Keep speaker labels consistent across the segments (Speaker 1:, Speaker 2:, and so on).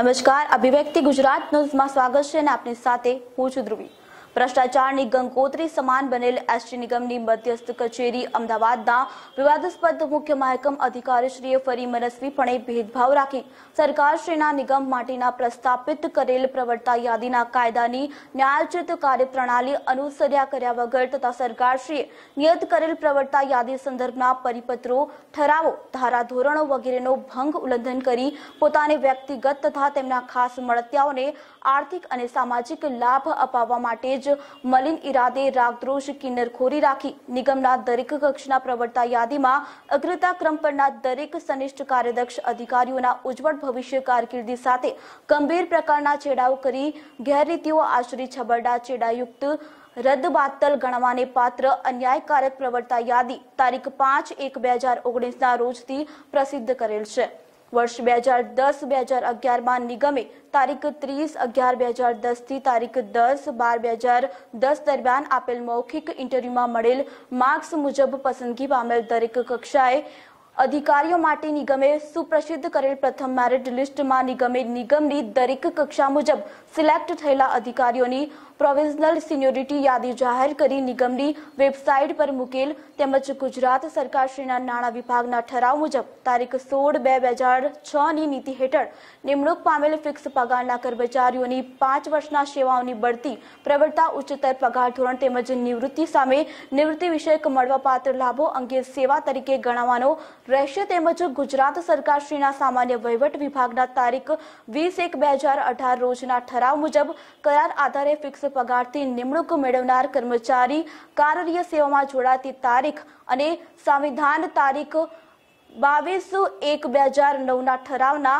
Speaker 1: નમસ્કાર. અભિવ્યક્તિ ગુજરાત ન્યૂઝમાં સ્વાગત છે અને આપની સાથે હું છું ધ્રુવી. ભ્રષ્ટાચારની ગંગોત્રી સમાન બનેલ એસટી નિગમની મધ્યસ્થ કચેરી અમદાવાદના વિવાદાસ્પદ મુખ્ય મહેકમ અધિકારીશ્રીએ ફરી મનસ્વીપણે ભેદભાવ રાખી સરકારશ્રીના નિગમ માટેના પ્રસ્થાપિત કરેલ પ્રવર્તા યાદીના કાયદાની ન્યાયોચિત કાર્યપ્રણાલી અનુસર્યા કર્યા વગર તથા સરકારશ્રીએ નિયત કરેલ પ્રવર્તા યાદી સંદર્ભના પરિપત્રો ઠરાવો, ધારાધોરણો વગેરેનો ભંગ ઉલ્લંઘન કરી પોતાને વ્યક્તિગત તથા તેમના ખાસ મળતિયાઓને આર્થિક અને સામાજિક લાભ અપાવવા માટે જ મલિન ઇરાદે રાગદ્રોષ કિન્નરખોરી રાખી નિગમના દરેક કક્ષના પ્રવર્તા યાદીમાં અગ્રતા ક્રમ પરના દરેક સનિષ્ઠ કાર્યદક્ષ અધિકારીઓના ઉજ્જવળ ભવિષ્ય કારકિર્દી સાથે ગંભીર પ્રકારના ચેડાઓ કરી ગેરરીતિઓ આશરી છબરડા છેડાયુક્ત રદબાતલ ગણવાને પાત્ર અન્યાયકારક પ્રવર્તા યાદી તારીખ પાંચ એક બે હજાર ઓગણીસના રોજથી પ્રસિદ્ધ કરેલ છે. વર્ષ બે હજાર દસ, બે હજાર અગિયારમાં નિગમે તારીખ ત્રીસ અગિયાર, બે હજાર દસથી તારીખ દસ બાર, બે હજાર દસ દરમિયાન આપેલ મૌખિક ઇન્ટરવ્યુમાં મળેલ માર્ક્સ મુજબ પસંદગી પામેલ દરેક કક્ષાએ અધિકારીઓ માટે નિગમે સુપ્રસિદ્ધ કરેલ પ્રથમ મેરિટ લિસ્ટમાં નિગમે નિગમની દરેક કક્ષા મુજબ સિલેક્ટ થયેલા અધિકારીઓની પ્રોવિઝનલ સિન્યોરિટી યાદી જાહેર કરી નિગમની વેબસાઇટ પર મૂકેલ તેમજ ગુજરાત સરકારશ્રીના નાણાં વિભાગના ઠરાવ મુજબ તારીખ સોળ બે બે હજાર છની નીતિ હેઠળ નિમણૂક પામેલ ફિક્સ પગારના કર્મચારીઓની પાંચ વર્ષના સેવાઓની બઢતી પ્રવર્તા ઉચ્ચતર પગાર ધોરણ તેમજ નિવૃત્તિ સામે નિવૃત્તિ વિષયક મળવાપાત્ર લાભો અંગે સેવા તરીકે ગણવાનો રહેશે તેમજ ગુજરાત સરકારશ્રીના સામાન્ય વહીવટ વિભાગના તારીખ વીસ એક બે હજાર અઢાર રોજના ઠરાવ મુજબ કરાર આધારે ફિક્સ પગારથી નિમણૂક મેળવનાર કર્મચારી કાર્ય સેવામાં જોડાતી તારીખ અને સંવિધાન તારીખ બાવીસ એક બે હજાર નવના ઠરાવના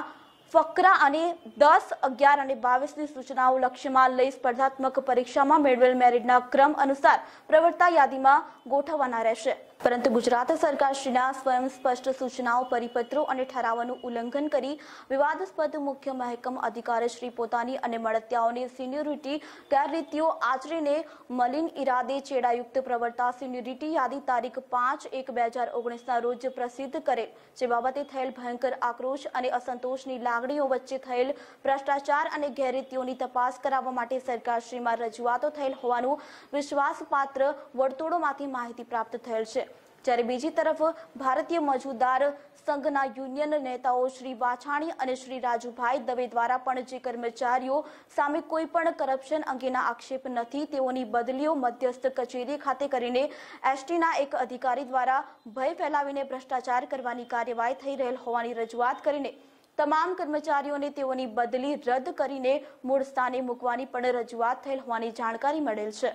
Speaker 1: ફકરા અને દસ, અગિયાર અને બાવીસની સૂચનાઓ લક્ષ્યમાં લઈ સ્પર્ધાત્મક પરીક્ષામાં મેળવેલ મેરિટના ક્રમ અનુસાર પ્રવર્તા યાદીમાં ગોઠવવાના રહેશે. પરંતુ ગુજરાત સરકારશ્રીના સ્વયં સ્પષ્ટ સૂચનાઓ, પરિપત્રો અને ઠરાવોનું ઉલ્લંઘન કરી વિવાદાસ્પદ મુખ્ય મહેકમ અધિકારીશ્રી પોતાની અને મળતિયાઓની સિન્યોરિટી ગેરરીતિઓ આચરીને મલિન ઇરાદે ચેડાયુક્ત પ્રવર્તા સિન્યોરિટી યાદી તારીખ પાંચ એક બે હજાર ઓગણીસના રોજ પ્રસિદ્ધ કરેલ જે બાબતે થયેલ ભયંકર આક્રોશ અને અસંતોષની લાગણીઓ વચ્ચે થયેલ ભ્રષ્ટાચાર અને ગેરરીતિઓની તપાસ કરાવવા માટે સરકારશ્રીમાં રજૂઆતો થયેલ હોવાનું વિશ્વાસપાત્ર વર્તુળોમાંથી માહિતી પ્રાપ્ત થયેલ છે. જ્યારે બીજી તરફ ભારતીય મજૂદાર સંઘના યુનિયન નેતાઓ શ્રી વાછાણી અને શ્રી રાજુભાઈ દવે દ્વારા પણ જે કર્મચારીઓ સામે કોઈ પણ કરપ્શન અંગેના આક્ષેપ નથી, તેઓની બદલીઓ મધ્યસ્થ કચેરી ખાતે કરીને એસટીના એક અધિકારી દ્વારા ભય ફેલાવીને ભ્રષ્ટાચાર કરવાની કાર્યવાહી થઈ રહેલ હોવાની રજૂઆત કરીને તમામ કર્મચારીઓને તેઓની બદલી રદ કરીને મૂળ સ્થાને મૂકવાની પણ રજૂઆત થયેલ હોવાની જાણકારી મળેલ છે.